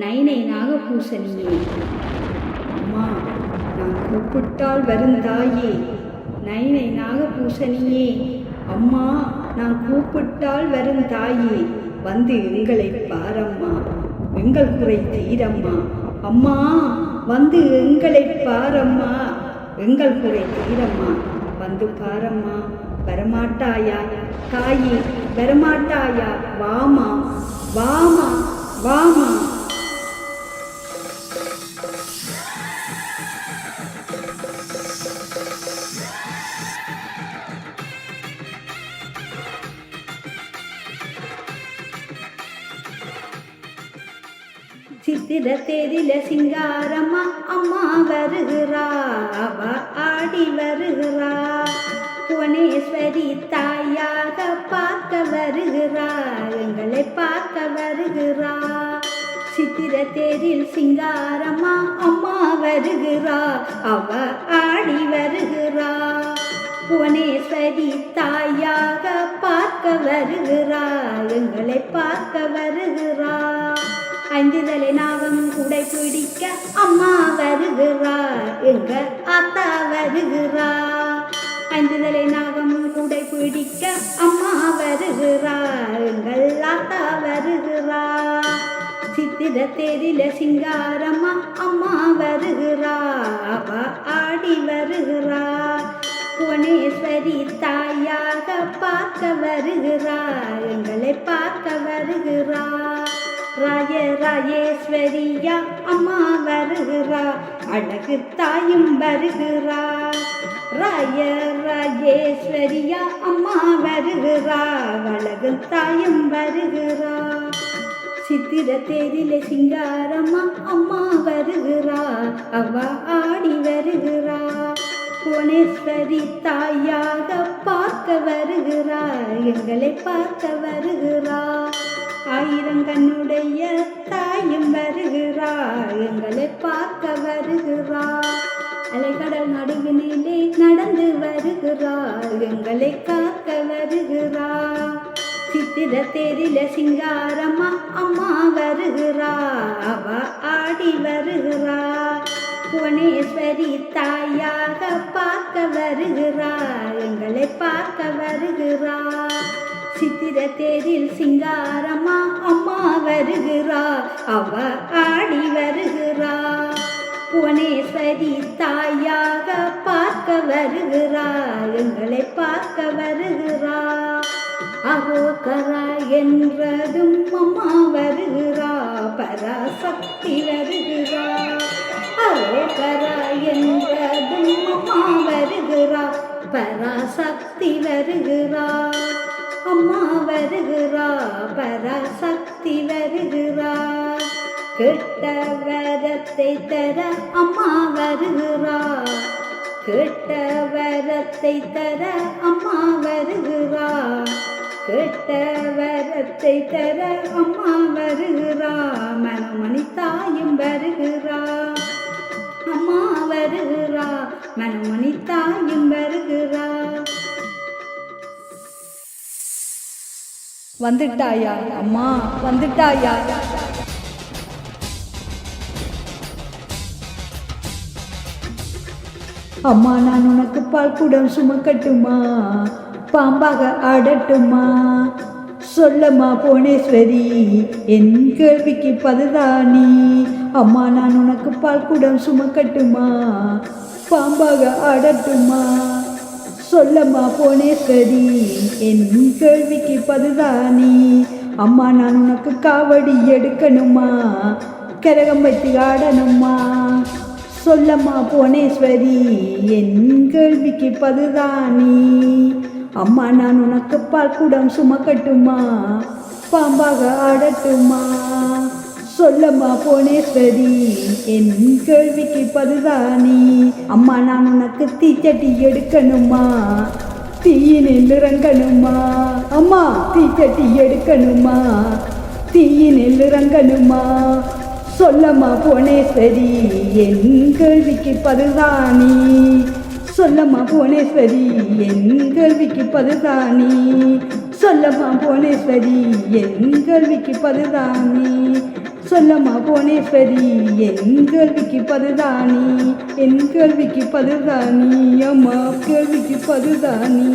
நைனை நாகபூசணியே அம்மா நான் கூப்பிட்டால் வருந்தாயே. நைனை நாகபூசணியே அம்மா நான் கூப்பிட்டால் வரும் தாயே வந்து எங்களை பாரம்மா. எங்கள் குறை தீரம்மா. அம்மா வந்து எங்களை பாரம்மா. எங்கள் குறை தீரம்மா. வந்து பாரம்மா. வரமாட்டாயா? தாயே வரமாட்டாயா? வாமா வாமா வாமா. சித்திர தேரில சிங்காரம்மா அம்மா வருகிறா அவ ஆடி வருகிறா. புவனேஸ்வரி தாயாக பார்க்க வருகிறா எங்களை பார்க்க வருகிறா. சித்திர தேரில் சிங்காரம்மா அம்மா வருகிறா அவ ஆடி வருகிறா. புவனேஸ்வரி தாயாக பார்க்க வருகிறா எங்களை பார்க்க வருகிறா. ஐந்துதலை நான் பிடிக்க அம்மா வருகிறா எங்க ஆத்தா வருகிறா. ஐந்துதலை நாகம் குடை பிடிக்க அம்மா வருகிறா எங்கள் ஆத்தா வருகிறா. சித்திர தேரில சிங்காரம்மா அம்மா வருகிறா. அவ ஆடி வருகிறா. புவனேஸ்வரி தாயாக பார்க்க வருகிறா. எங்களை பார்க்க வருகிறா. ராய ராயேஸ்வரியா அம்மா வருகிறா அழகு தாயும் வருகிறா. ராய ராஜேஸ்வரியா அம்மா வருகிறா அழகு தாயும் வருகிறா. சித்திர தேரில சிங்காரம்மா அம்மா வருகிறா அவ ஆடி வருகிறா. புவனேஸ்வரி தாயாக பார்க்க வருகிறா எங்களை பார்க்க வருகிறா. ஆயிரம் கண்ணுடைய தாயும் வருகிறா எங்களை பார்க்க வருகிறா அலைக்கடல் நடுவினிலே நடந்து வருகிறா எங்களை காக்க வருகிறா சித்திர தேரில சிங்காரம்மா அம்மா வருகிறா அவ ஆடி வருகிறா புவனேஸ்வரி தாயாக பார்க்க வருகிறா எங்களை பார்க்க வருகிறா சித்திர தேரில் சிங்காரம் அவ ஆடி வருகிறா. புவனேஸ்வரி தாயாக பார்க்க வருகிறா. எங்களை பார்க்க வருகிறா. அகோகரா என்றதும் அம்மா வருகிறா. பராசக்தி வருகிறா. அகோகரா என்றதும் அம்மா வருகிறா. பராசக்தி வருகிறா. அம்மா வருகிறா. பராசக்தி வருகிறா. கெட்ட வரத்தை தர அம்மா வருகிறா. கெட்ட வரத்தை தர அம்மா வருகிறா. கெட்ட வரத்தை தர அம்மா வருகிறா. மனமணி தாயும் வருகிறா. அம்மா வருகிறா. மனமணி தாயும் வருகிறா. வந்துட்டாயா? அம்மா வந்துட்டாயா? அம்மா நான் உனக்கு பால் குடம் சுமக்கட்டுமா? பாம்பாக ஆடட்டுமா? சொல்லம்மா புவனேஸ்வரி என் கேள்விக்கு பதுதானி அம்மா நான் உனக்கு பால் குடம் சுமக்கட்டுமா? பாம்பாக ஆடட்டுமா? சொல்லம்மா புவனேஸ்வரி என் கேள்விக்கு பதுதானி அம்மா நான் உனக்கு காவடி எடுக்கணுமா? கரகம் வச்சு ஆடணுமா? சொல்லம்மா புவனேஸ்வரி என் கேள்விக்கு பதுதானி அம்மா நான் உனக்கு பால் குடம் சுமக்கட்டுமா பாம்பாக ஆடட்டுமா? சொல்லம்மா புவனேஸ்வரி என் கேள்விக்கு பதுதானி அம்மா நான் உனக்கு தீச்சட்டி எடுக்கணுமா? தீயினில் இறங்கணுமா அம்மா தீச்சட்டி எடுக்கணுமா? தீயினில் இறங்கணுமா சொல்லம்மா புவனேஸ்வரி என் கேள்விக்கு பதுதானி சொல்லம்மா புவனேஸ்வரி என் கேள்விக்கு பதுதானி சொல்லம்மா புவனேஸ்வரி என் கேள்விக்கு பதுதானி சொல்லம்மா புவனேஸ்வரி என் கேள்விக்கு பதுதானி என் கேள்விக்கு பதுதானி அம்மா கேள்விக்கு பதுதானி